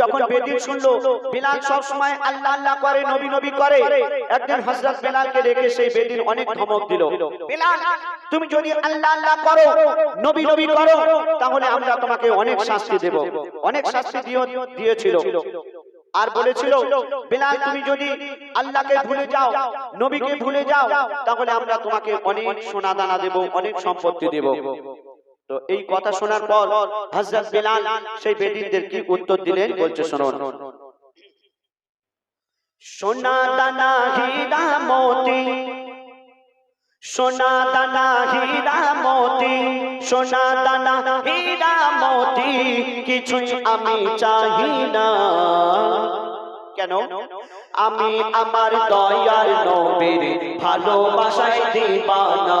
যখন বেদিন শুনলো বিলাল সব সময় আল্লাহ আল্লাহ করে নবী নবী করে। একদিন হযরত বেলালকে রেখে সেই বেদিন অনেক ধমক দিল। বেলাল তুমি যদি আল্লাহ আল্লাহ করো নবী নবী করো তাহলে আমরা তোমাকে অনেক শাস্তি দেব। অনেক শাস্তি দিয়েছিল। আর বলেছিল বেলাল তুমি যদি আল্লাহকে ভুলে যাও নবীকে ভুলে যাও তাহলে আমরা তোমাকে অনেক সোনা দানা দেব অনেক সম্পত্তি দেব। তো এই কথা শোনার পর হযরত বেলাল সেই বেদিনদের কি উত্তর দিলেন? বলছে, শুনুন। সোনা দানা হীরা মোতি, সোনা দানা হীরা মোতি, সোনা দানা হীরা মোতি আমি চাহি না। কেন? আমি আমার দয়ার নবীর ভালোবাসায় দিবানা।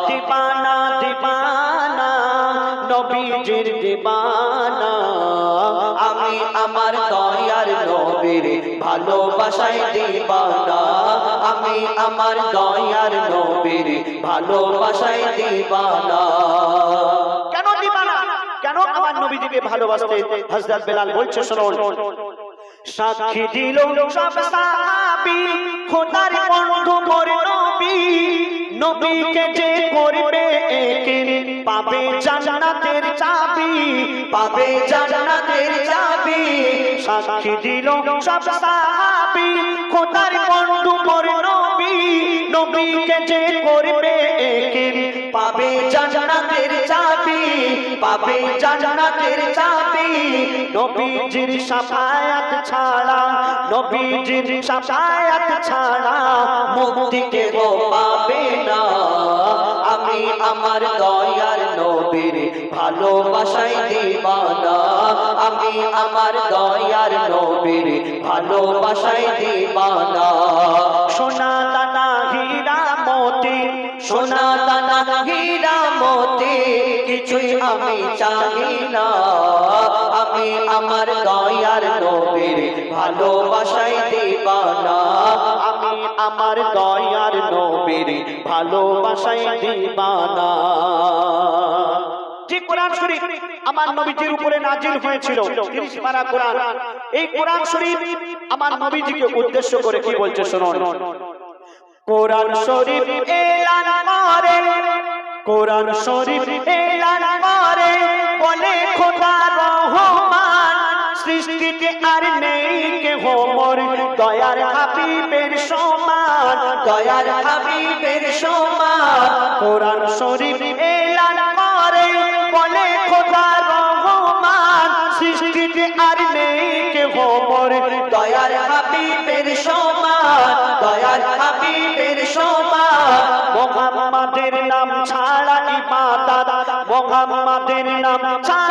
নবীজির দিবানা। আমি আমার দয়ার নবীর ভালোবাসায় দিবানা। আমি আমার দয়ার নবীর ভালোবাসায় দিবানা। কেন দিবানা? কেন আমার নবীজিকে ভালোবাসতে হযরত বেলাল বলছে শুনুন সাক্ষী দিল খোদার বন্ধু মোর নবী। নবীকে যে করবে একিন, পাবে চাবি পাবে চাবি। সাক্ষী দিল সব খোদার বন্ধু নবী। নবীকে যে করবে পাবে পাবে জান্নাতের চাবি নবীজির সাফায়াত ছাড়া, নবীজির সাফায়াত ছাড়া মুক্তি কেহ পাবে না। আমি আমার দয়ার নবীর ভালোবাসায় দিবানা। আমি আমার দয়ার নবীর ভালোবাসায় দিবানা। সোনা দানা হীরা মোতি সোনা কিছুই আমি চাই না। আমি আমার দয়ার নবীর ভালোবাসায় দিবানা। আমি আমার দয়ার নবীর ভালোবাসায় দিবানা। আমার নবীজির উপরে নাজিল হয়েছিল 30 পারা কোরআন। এই কোরআন আমার উদ্দেশ্য করে কি বলছে শুনুন। কোরআন শরীফ কোরআন শরীফ সৃষ্টিতে আর নেই কে হোমর দয়ার হাবিবের সমান, দয়ার হাবিবের সমান। কোরআন শরীফ এলান করে, বলে খোদা রহমান, সৃষ্টিতে আর নেই কে হোমর দয়ার হাবিবের সমান, দয়ার হাবিবের সমান। মোহাম্মদের নাম ছাড়া ইবাদত, মোহাম্মদের নাম ছাড়া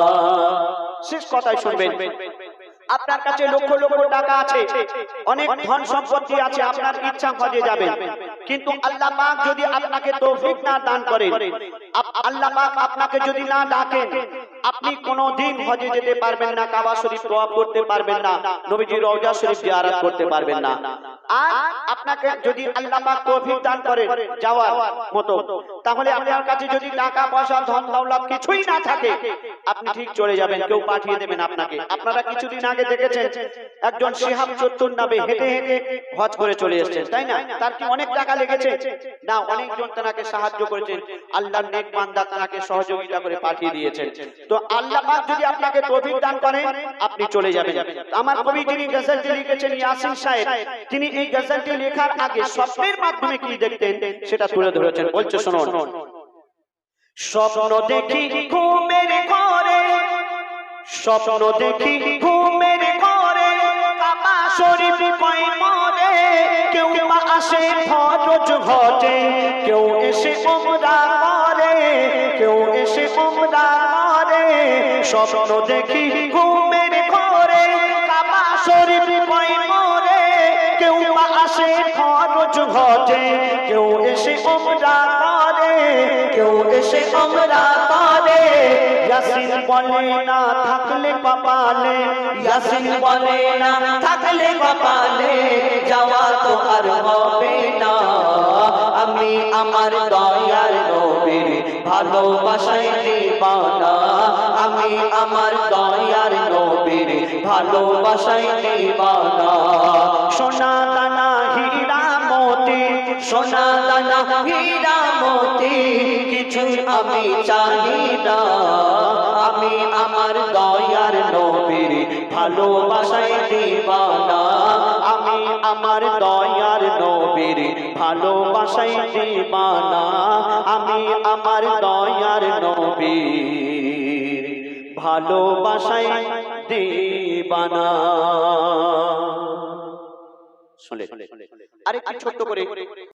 শেষ কথাই শুনবেন। আপনার কাছে লক্ষ লক্ষ টাকা আছে, অনেক ধন সম্পত্তি আছে, আপনার ইচ্ছা হজে যাবে কিন্তু আল্লাহ পাক যদি আপনাকে তৌফিক না দান করেন আল্লাহ পাক আপনাকে যদি না ডাকেন, আপনি কোনোদিন হজে যেতে পারবেন না, কাবা শরীফ তোয়াব করতে পারবেন না নবীজি রওজা শরীফ জিয়ারত করতে পারবেন না। আর আপনাকে যদি আল্লাহ পাক তৌফিক দান করেন, যাওয়ার মতো তাহলে আপনার কাছে যদি টাকা, পয়সা, ধন, দৌলত কিছুই না থাকে, আপনি ঠিক চলে যাবেন, কেউ পাঠিয়ে দেবেন আপনাকে। আপনারা কিছুদিন আগে দেখেছেন, একজন শিহাব চত্বর নামে হেঁটে হেঁটে হজ করে চলে এসেছেন, তাই না? তার কি অনেক টাকা লেগেছে? না, অনেকজন তাকে সাহায্য করেছেন, আল্লাহর নেক বান্দা তাকে সহযোগিতা করে পাঠিয়ে দিয়েছেন। তো আল্লাহ পাক যদি আপনাকে তৌফিক দান করেন, আপনি চলে যাবেন। আমার কবি যিনি গজলটি লিখেছেন, ইয়াসিন সাহেব, তিনি এই গজলটি লেখার আগে স্বপ্নের মাধ্যমে কি দেখতেন, সেটা তুলে ধরেছেন। বলছে, শুনুন স্বপ্ন দেখি ঘুমের ঘরে, স্বপ্ন দেখি ঘুমের ঘরে কাবা শরীফ কয় মরে কেউ আসে ফরজ ঘটে, কেউ এসে ওমরা করে, কেউ এসে ওমরা করে। স্বপ্ন দেখি ঘুমের ঘরে কাবা শরীফ কয় মরে কেউ আসে ফরজ ঘটে এসে ওমরা করে ইয়াসিন বলে না থাকলে কপালে। ইয়াসিন বলে না থাকলে কপালে। যাওয়া তো আর হবে না। আমি আমার দয়ার নবীর ভালোবাসায় দিবানা আমি আমার দয়ার নবীর ভালোবাসায় দিবানা সোনা দানা সোনা দানা হীরা মতি কিছু আমি চাই না। আমি আমার দয়ার নবীর ভালোবাসায় দিবানা। আমি আমার দয়ার নবীর ভালোবাসাই দিবানা। আমি আমার দয়ার নবীর ভালোবাসাই দিবানা। শুনে আরে কি ছোট্ট করে